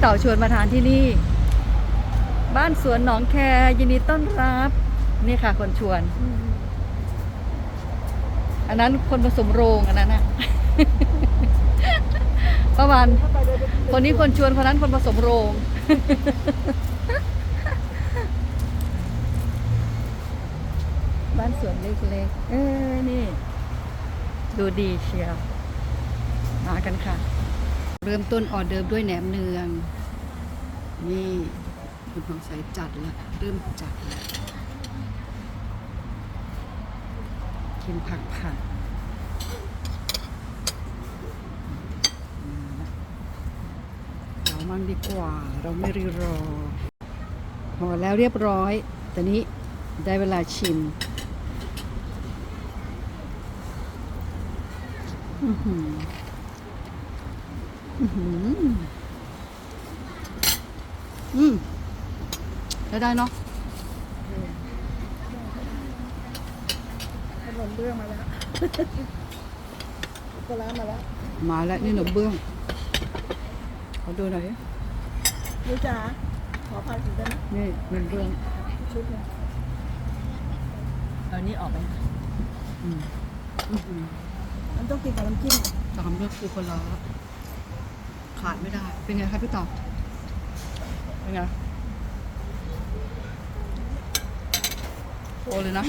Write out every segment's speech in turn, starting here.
เต่าชวนมาทานที่นี่ บ้านสวนหนองแคยินดีต้อนรับ นี่ค่ะคนชวน อันนั้นคนผสมโรงอันนั้นอะประมาณคนนี้คนชวนคนนั้นคนผสมโรง บ้านสวนเล็กๆ เออนี่ ดูดีเชียว มากันค่ะ เริ่มต้นออเดิร์ฟด้วยแหนมเนือง นี่คุณทองใสจัดแล้วเริ่มจัดแล้วกินผักผักเรามั่งดีกว่า เราไม่รีรอพอแล้วเรียบร้อย ตอนนี้ได้เวลาชิมอือหือ อือหืออืมได้ได้เนาะขนมเบื้องมาแล้วปลาร้ามาแล้ว มาแล้วนี่หนมเบื้องขอดูหน่อยนี่จ๋าขอผักอีกได้ไหมนี่หนมเบื้องชุดหนึงเอานี้ออกไปอืมอื้อหือมันต้องกินกับน้ำจิ้มตามด้วยปูปลาร้า ขาดไม่ได้ เป็นไงครับพี่ต่อ เป็นไงโอเลยนะ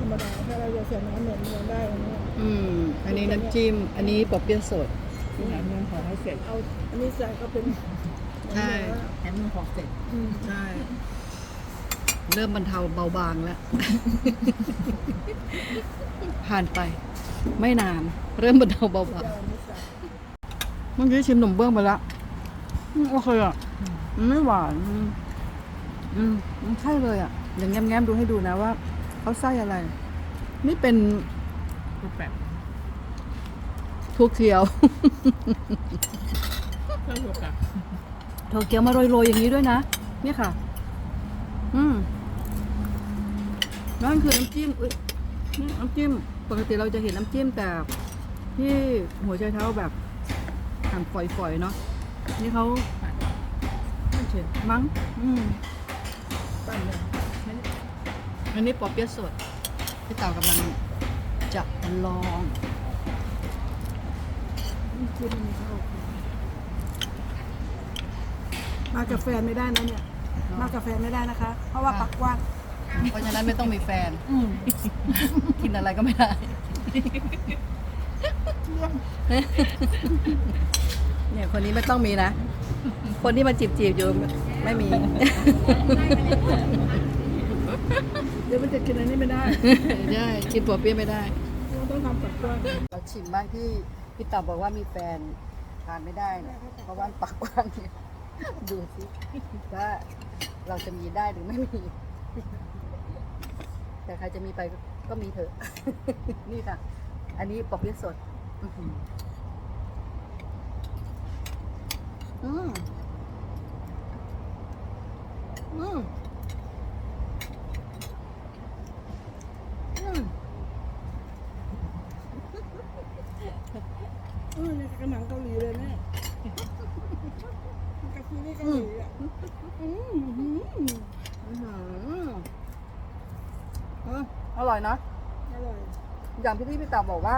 ธรรมดาถ้าเราจะใส่น้ำเหมือนเมืองได้อันนี้อืม อันนี้น้ำจิ้ม อันนี้ปอบเปี๊ยะสดที่ไหนเมืองขอให้เสร็จเอาอันนี้ใส่ก็เป็นใช่แหนเมืองขอเสร็จอืมใช่ เริ่มบรรเทาเบาบางแล้ว ผ่านไป ไม่นาน เริ่มบรรเทาเบาบางจะเอาอันนี้ใส่เมื่อกี้ชิมขนมเบื้องไปแล้วอืมโอเคอะมันไม่หวานอืมอืมมันใช่เลยอะเดี๋ยวแง้มๆดูให้ดูนะว่าเขาไส้อะไร นี่เป็นรูปแบบถั่วเขียวเพื่อรูปแบบถั่วเขียวมาโรยๆอย่างนี้ด้วยนะ เนี่ยค่ะ อืม นั่นคือน้ำจิ้มอุ้ยนี่น้ำจิ้ม ปกติเราจะเห็นน้ำจิ้มแต่ที่หัวใจเท้าแบบหั่นฝอยๆเนาะ นี่เขาไม่เชิญมั้ง อืมปั่นเลยอันนี้ปอเปี๊ยะสดพี่เต่ากำลังจะลองน้ำจิ้มมันเข้ากันมากับแฟนไม่ได้นะเนี่ย มากับแฟนไม่ได้นะคะ เพราะว่าปักกว้าง เพราะฉะนั้นไม่ต้องมีแฟน อืมกินอะไรก็ไม่ได้ เนี่ยคนนี้ไม่ต้องมีนะ คนที่มาจีบจีบๆอยู่ไม่มี เดี๋ยวมันจะกินอันนี้ไม่ได้ใช่กินปัวเปี๊ยะไม่ได้ เราต้องทำปักกว้างเราชิมบ้างที่พี่ต่อบอกว่ามีแฟนทานไม่ได้เนี่ยเพราะว่าปากกว้างเนี่ยดูสิว่าเราจะมีได้หรือไม่มี แต่ใครจะมีไปก็มีเถอะ นี่ค่ะ อันนี้ปอกเปี๊ยะสด อื้อหืออืมอืมอืม เออเนี่ยกระหนังเกาหลีเลยเนี่ยกับซีรีส์เกาหลีอะอืมอืม อื้อหือ อืมอร่อยนะอร่อยอย่างที่พี่พี่ตาบอกว่า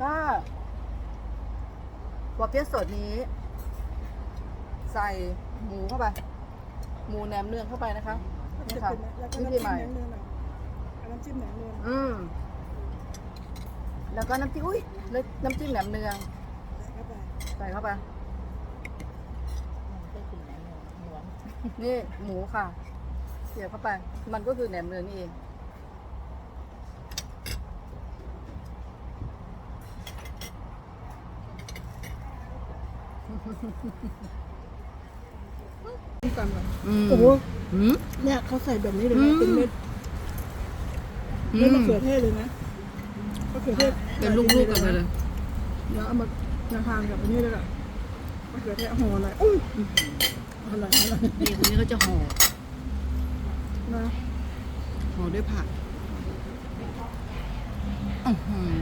ถ้าปอเปี๊ยะสดนี้ ใส่หมูเข้าไป หมูแหนมเนืองเข้าไปนะคะนี่ค่ะแล้วก็วิน้ำธีจิ้มใหม่แหนมเนืองหน่อยเอาน้ำจิ้มแหนมเนืองอืมแล้วก็น้ำจิ้มอุ้ยแล้วน้ำจิ้มแหนมเนืองใส่เข้าไปใส่เข้าไปไม่กินแหนมเนืองหวานนี่หมูค่ะเสียบเข้าไป มันก็คือแหนมเนืองนี่เอง ต้มตำก่อนอืมโอ้โหอืม เนี่ยเขาใส่แบบนี้เลยนะอืมเป็นเม็ดอืเม็ดมมะเขือเทศเลยนะมะเขือเทศเป็นลูกๆกันไปเลย เดี๋ยวเอามาทานกับอันนี้เลยอะมะเขือเทศห่อหน่อยอุ้ยอร่อยอร่อยนี่คนนี้ก็จะห่อ นะ ห่อด้วยผักอื้อหือ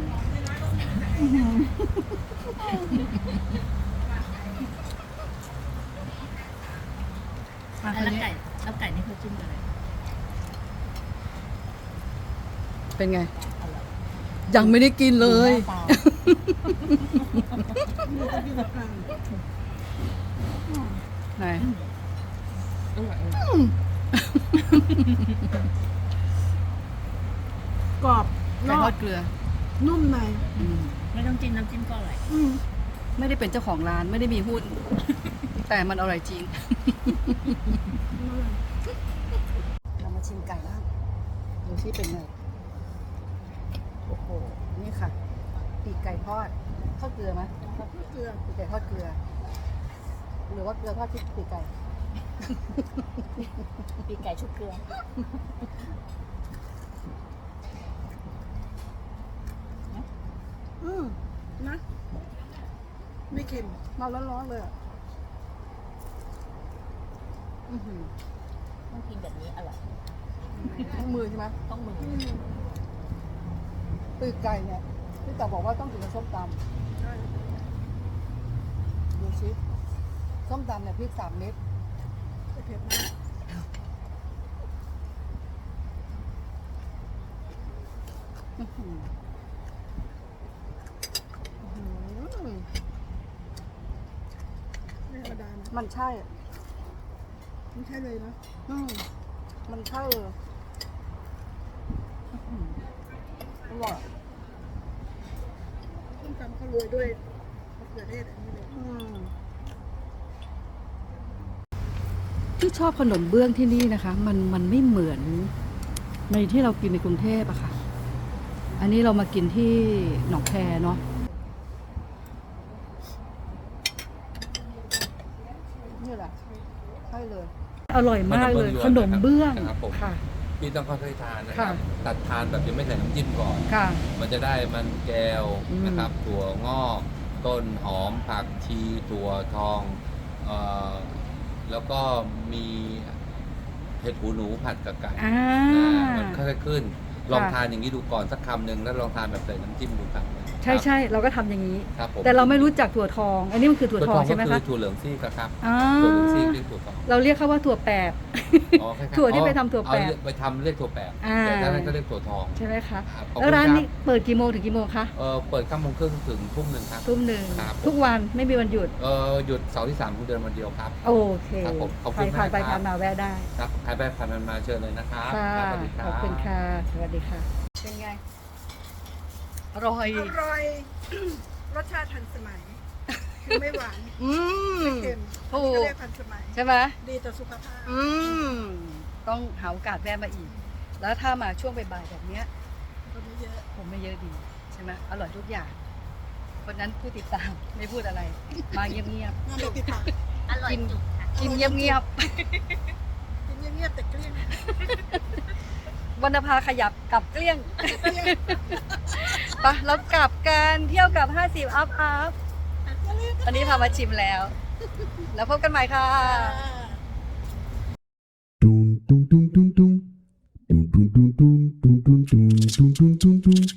อะแล้วทีนี้ไก่แล้วไก่นี่เขาจิ้มอะไรเป็นไง ยังไม่ได้กินเลยหน้าตานี่ก็กินกับข้าวไหนอร่อยกรอบนไก่อทอกดเกลือนุ่มในอืมไม่ต้องจิ้มน้ำจิ้มก็อร่อยอืมไม่ได้เป็นเจ้าของร้านไม่ได้มีหุ้น แต่มันอร่อยจริง เรามาชิมไก่บ้างดูที่เป็นไงโอ้โห นี่ค่ะ ปีกไก่ทอดทอดเกลือไหมเกลือปีกไก่ทอดเกลือ หรือว่าเกลือทอดที่ปีกไก่ ปีกไก่ชุบเกลืออืมนะ ไม่เค็มมาร้อนๆเลยอะ อื้อหือต้องกินแบบนี้อร่อยทั้งมือใช่ไหมต้องมืออืมปีกไก่เนี่ยพี่ต่อบอกว่าต้องกินกับส้มตใช่ำดูชิส้มตำเนี่ยพริกสามเม็ดไม่เผ็ดมากอื้อหืออื้อหือไม่ธรรมดานะมันใช่ ไม่ใช่เลยนะอืมมันใช่เลยอื้อหืออร่อยต้มตำเขาโรยด้วยมะเขือเทศอันนี้เลยอืมที่ชอบขนมเบื้องที่นี่นะคะ มันมันไม่เหมือนในที่เรากินในกรุงเทพอะค่ะ อันนี้เรามากินที่หนองแคเนาะนี่แหละใช่เลย อร่อยมากเลยขนมเบื้องนะครับผมค่ะพี่ต้องค่อยๆทานนะคค่ะรับตัดทานแบบยังไม่ใส่น้ำจิ้มก่อน ค่ะ มันจะได้มันแก้วอืมนะครับถั่วงอก ต้นหอมผักชีถั่วทองเอ่อแล้วก็มีเห็ดหูหนูผัดกับไก่อ่า อ่ามันค่อยๆขึ้น ลองค่ะทานอย่างนี้ดูก่อนสักคำหนึ่งแล้วลองทานแบบใส่น้ำจิ้มดูครับใช่ใช่เราก็ทำอย่างนี้ ครับผมแต่เราไม่รู้จักถั่วทอง อันนี้มันคือถั่วถั่วททอองงใช่ไหมก็คืคะอถั่วเหลืองซีกอะครับอ่าถั่วเหลืองซีกเรียกถั่วทองเราเรียกเขาว่าถั่วแปบ อ๋อคล้ายๆถั่วที่อ๋อไปทำถั่วแปบเอาไปทำเรียกถั่วแปบอ่า แต่ถ้านั้นก็เรียกถั่วทองใช่ไหมคะครับขอบแล้วคุณร้านครับนี้เปิดกี่โมงถึงกี่โมงคะเออเปิด9โมงครึ่งถึงทุ่มหนึ่งครับ ทุ่มหนึ่งครับ ทุกวันไม่มีวันหยุด เออหยุดเสาร์ที่3ของเดือนวันเดียวครับ โอเคครับผมขอบใคคุรณผ่านไปมากครับ ผ่านมาแวะได้ครับใครไปผ่านมันมาเชิญเลยนะครับค่ะครับสวัสดีครัขบอบคุณค่ะสวัสดีค่ะ เป็นไง อร่อย อร่อย รสชาติทันสมัย คือไม่หวาน อืมไม่เค็มถูกก็เรียกทันสมัย ใช่ไหมดีต่อสุขภาพ อืม ต้องหาโอกาสแวะมาอีก แล้วถ้ามาช่วงบ่ายๆแบบเนี้ยคนไม่เยอะผมไม่เยอะดี ใช่ไหมอร่อยทุกอย่าง คนนั้นผู้ติดตามไม่พูดอะไร มาเงียบน่าไปติดตามอร่อยจุกค่ะๆกินเงียบกินเงียบๆแต่เกลี้ยงๆ วรรณภาขยับกลับเกลี้ยงไปะแล้วกลับกันเที่ยวกับ 50 อัพอัพตอนนี้พามาชิมแล้ว แล้วพบกันใหม่ค่ะ Dum dum dum dum dum. Dum dum dum dum dum dum dum dum dum dum dum.